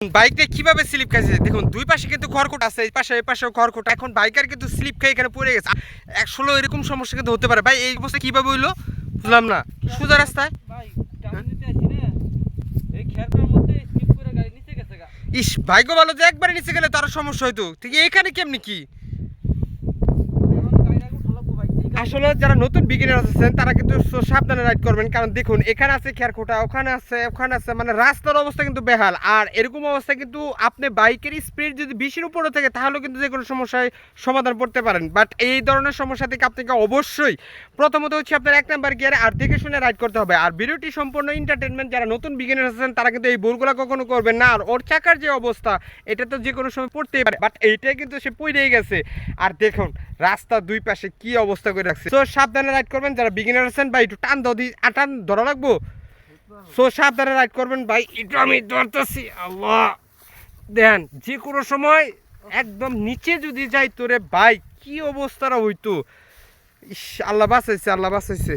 বাইকটা কীভাবে স্লিপ খাইছে? দেখুন দুই পাশে কিন্তু খড়কুট আছে এই পাশে এই পাশেও খড়কুট। এখন বাইকার কিন্তু স্লিপ খেয়ে এখানে পড়ে গেছে। আসলে এরকম সমস্যা কিন্তু হতে পারে। ভাই এই অবস্থা কীভাবে হইল? বুঝলাম না। সোজা রাস্তায়? ভাই টাউন না এই খেরটার মধ্যে স্কিপ করে নিচে গেছে গা। ইস বাইকও ভালো যে একবারে নিচে গেলে তার সমস্যা হইতো। ঠিক এখানে কেমনি কি এখন গাড়িটা এখন ভালো ভাই এই গাড়ি- আসলে যারা নতুন বিগিনার আছেন তারা কিন্তু সাবধানে রাইড করবেন। কারণ দেখুন, এখানে আছে খেয়ারখোটা ওখানে আছে ওখানে আছে মানে রাস্তার অবস্থা কিন্তু বেহাল। আর এরকম অবস্থা কিন্তু আপনি বাইকের স্পিড যদি বেশির উপরে থাকে তাহলেও কিন্তু যে কোনো সমস্যায় সমাধান করতে পারেন। বাট এই ধরনের সমস্যা থেকে আপনাকে অবশ্যই প্রথমত হচ্ছে আপনার এক নাম্বার গিয়ারে আর দেখে শুনে রাইড করতে হবে। আর ভিডিওটি সম্পূর্ণ এন্টারটেনমেন্ট যারা নতুন বিগিনার আছেন তারা কিন্তু এই ভুলগুলো কখনো করবেন না। আর ওর চাকার যে অবস্থা, এটা তো যে কোনো সময় পড়তেই পারে। বাট এইটাই কিন্তু সে পড়েই গেছে। আর দেখুন রাস্তার দুই পাশে কি অবস্থা করে রাখছে? তো সাবধানে রাইড করবেন যারা বিগিনার আছেন ভাই একটু টান দি আটান টান ধরা লাগবো? সো সাবধানে রাইড করবেন ভাই, একটু আমি ধরতেছি, আল্লাহ। দেন যে কোনো সময় একদম নিচে যদি যাই তোরে, ভাই, কি অবস্থাটা হইতো? আল্লাহ বাঁচাইছে আল্লাহ বাঁচাইছে।